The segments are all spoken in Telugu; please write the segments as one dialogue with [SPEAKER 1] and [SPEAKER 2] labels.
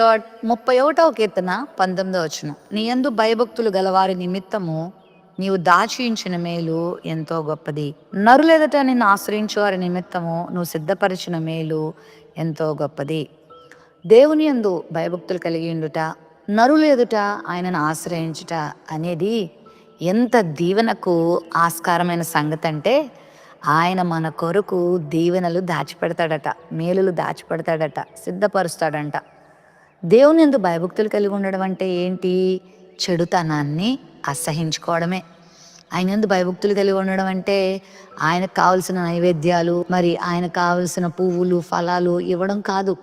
[SPEAKER 1] లార్డ్ ముప్పై ఒకటవ కీర్తన పంతొమ్మిదో వచ్చిన నీ యందు భయభక్తులు గలవారి నిమిత్తము నీవు దాచించిన మేలు ఎంతో గొప్పది. నరులెదట నిన్ను ఆశ్రయించు వారి నిమిత్తము నువ్వు సిద్ధపరిచిన మేలు ఎంతో గొప్పది. దేవుని యందు భయభక్తులు కలిగి ఉండుట నరులు ఎదుట ఆయనను ఆశ్రయించుట అనేది ఎంత దీవెనకు ఆస్కారమైన సంగతి అంటే ఆయన మన కొరకు దీవెనలు దాచిపెడతాడట మేలులు దాచిపెడతాడట సిద్ధపరుస్తాడంట. దేవుని ఎందు భయభక్తులు కలిగి ఉండడం అంటే ఏంటి? చెడుతనాన్ని అసహించుకోవడమే. ఆయన ఎందు భయభక్తులు కలిగి ఉండడం అంటే ఆయనకు కావలసిన నైవేద్యాలు మరి ఆయనకు కావలసిన పువ్వులు ఫలాలు ఇవ్వడం కాదు.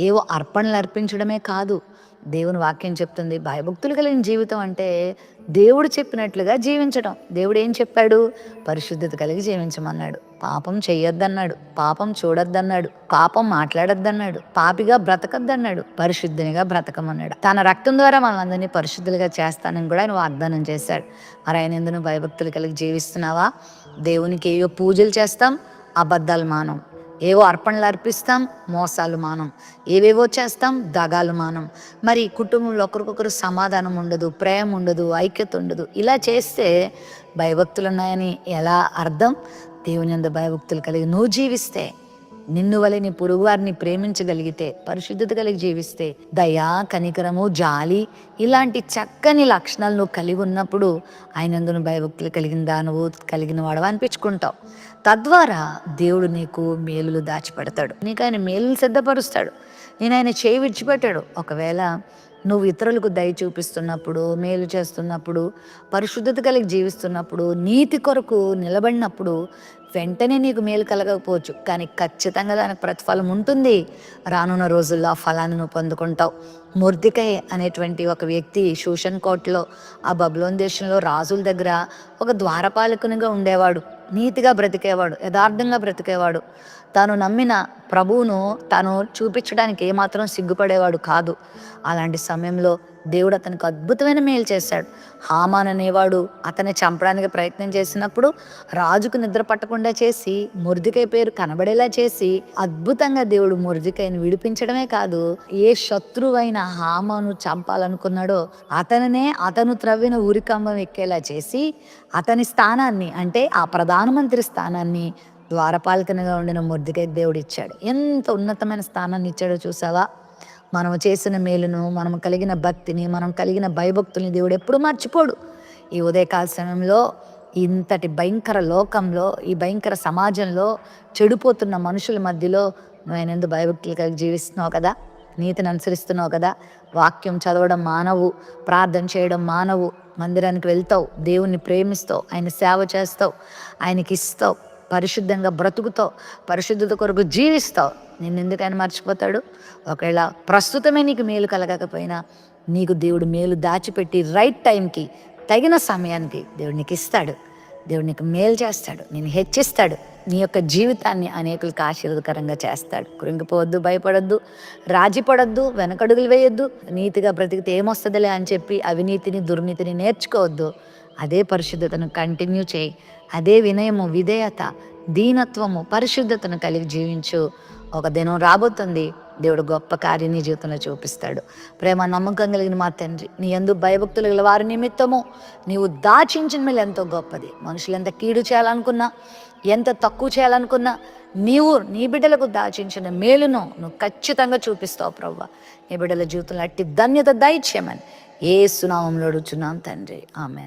[SPEAKER 1] ఏవో అర్పణలు అర్పించడమే కాదు. దేవుని వాక్యం చెప్తుంది భయభక్తులు కలిగిన జీవితం అంటే దేవుడు చెప్పినట్లుగా జీవించడం దేవుడు ఏం చెప్పాడు? పరిశుద్ధత కలిగి జీవించమన్నాడు. పాపం చేయొద్దన్నాడు పాపం చూడొద్దన్నాడు పాపం మాట్లాడొద్దన్నాడు పాపిగా బ్రతకద్దన్నాడు పరిశుద్ధినిగా బ్రతకమన్నాడు. తన రక్తం ద్వారా మనందరినీ పరిశుద్ధులుగా చేస్తానని కూడా ఆయన వాగ్దానం చేశాడు. మరి ఆయన ఎందుకు భయభక్తులు కలిగి జీవిస్తున్నావా? దేవునికి ఏవో పూజలు చేస్తాం? అబద్ధాలు మానం. ఏవో అర్పణలు అర్పిస్తాం మోసాలు మానం. ఏవేవో చేస్తాం దగాలు మానం. మరి కుటుంబంలో ఒకరికొకరు సమాధానం ఉండదు ప్రేమ ఉండదు ఐక్యత ఉండదు. ఇలా చేస్తే భయభక్తులు ఉన్నాయని ఎలా అర్థం? దేవుని అందు భయభక్తులు కలిగి నువ్వు జీవిస్తే నిన్ను వలె నీ పొరుగువారిని ప్రేమించగలిగితే పరిశుద్ధత కలిగి జీవిస్తే దయా కనికరము జాలి ఇలాంటి చక్కని లక్షణాలు నువ్వు కలిగి ఉన్నప్పుడు ఆయనందును భయభక్తులు కలిగిందా? నువ్వు కలిగిన వాడవా? అనిపించుకుంటావు. తద్వారా దేవుడు నీకు మేలులు దాచిపెడతాడు. నీకు ఆయన మేలులు సిద్ధపరుస్తాడు. నేను ఆయన చేయి విడిచిపెట్టాడు. ఒకవేళ నువ్వు ఇతరులకు దయ చూపిస్తున్నప్పుడు మేలు చేస్తున్నప్పుడు పరిశుద్ధత కలిగి జీవిస్తున్నప్పుడు నీతి కొరకు నిలబడినప్పుడు వెంటనే నీకు మేలు కలగకపోవచ్చు. కానీ ఖచ్చితంగా దానికి ప్రతిఫలం ఉంటుంది. రానున్న రోజుల్లో ఆ ఫలాన్ని నువ్వు పొందుకుంటావు. ముర్దికయ్ అనేటువంటి ఒక వ్యక్తి శూషన్ కోట్లో ఆ బబులోన్ దేశంలో రాజుల దగ్గర ఒక ద్వారపాలకునిగా ఉండేవాడు. నీతిగా బ్రతికేవాడు యథార్థంగా బ్రతికేవాడు. తాను నమ్మిన ప్రభువును తాను చూపించడానికి ఏమాత్రం సిగ్గుపడేవాడు కాదు. అలాంటి సమయంలో దేవుడు అతనికి అద్భుతమైన మేలు చేశాడు. హామాన్ అనేవాడు అతన్ని చంపడానికి ప్రయత్నం చేసినప్పుడు రాజుకు నిద్ర పట్టకుండా చేసి మురిదికై పేరు కనబడేలా చేసి అద్భుతంగా దేవుడు మురిదికైని విడిపించడమే కాదు ఏ శత్రువైన హామాను చంపాలనుకున్నాడో అతనినే అతను త్రవ్విన ఊరికంబం ఎక్కేలా చేసి అతని స్థానాన్ని అంటే ఆ ప్రధానమంత్రి స్థానాన్ని ద్వారపాలకనగా ఉండిన మురిదికై దేవుడు ఇచ్చాడు ఎంత ఉన్నతమైన స్థానాన్ని ఇచ్చాడో చూసావా? మనం చేసిన మేలును మనం కలిగిన భక్తిని మనం కలిగిన భయభక్తుల్ని దేవుడు ఎప్పుడు మర్చిపోడు. ఈ ఉదయకాల సమయంలో ఇంతటి భయంకర లోకంలో ఈ భయంకర సమాజంలో చెడిపోతున్న మనుషుల మధ్యలో నువ్వు ఆయన ఎందుకు భయభక్తులు కలిగి జీవిస్తున్నావు కదా? నీతిని అనుసరిస్తున్నావు కదా? వాక్యం చదవడం మానవు ప్రార్థన చేయడం మానవు మందిరానికి వెళ్తావు దేవుణ్ణి ప్రేమిస్తావు ఆయన సేవ చేస్తావు ఆయనకి ఇస్తావు. పరిశుద్ధంగా బ్రతుకుతావు పరిశుద్ధత కొరకు జీవిస్తావు. నిన్ను ఎందుకు ఆయన మర్చిపోతాడు? ఒకవేళ ప్రస్తుతమే నీకు మేలు కలగకపోయినా నీకు దేవుడు మేలు దాచిపెట్టి రైట్ టైంకి తగిన సమయానికి దేవుడు నీకు ఇస్తాడు దేవుడు నీకు మేలు చేస్తాడు నేను హెచ్చిస్తాడు నీ యొక్క జీవితాన్ని అనేకులకు ఆశీర్వదకరంగా చేస్తాడు. కృంగిపోవద్దు భయపడద్దు రాజీపడద్దు వెనకడుగులు వేయొద్దు నీతిగా బ్రతికితే ఏమొస్తుందిలే అని చెప్పి అవినీతిని దుర్నీతిని నేర్చుకోవద్దు. అదే పరిశుద్ధతను కంటిన్యూ చేయి. అదే వినయము విధేయత దీనత్వము పరిశుద్ధతను కలిగి జీవించు. ఒక దినం రాబోతుంది. దేవుడు గొప్ప కార్యం నీ జీవితంలో చూపిస్తాడు. ప్రేమ నమ్మకం కలిగిన మా తండ్రి నీ ఎందు భయభక్తులు గల వారి నిమిత్తము నీవు దాచించిన మేలు ఎంతో గొప్పది. మనుషులు ఎంత కీడు చేయాలనుకున్నా ఎంత తక్కువ చేయాలనుకున్నా నీవు నీ బిడ్డలకు దాచించిన మేలును నువ్వు ఖచ్చితంగా చూపిస్తావు ప్రవ్వ. నీ బిడ్డల జీవితంలో అట్టి ధన్యత దయచేయమని ఏ సునామంలో అడుగుచున్నాం తండ్రి. ఆమె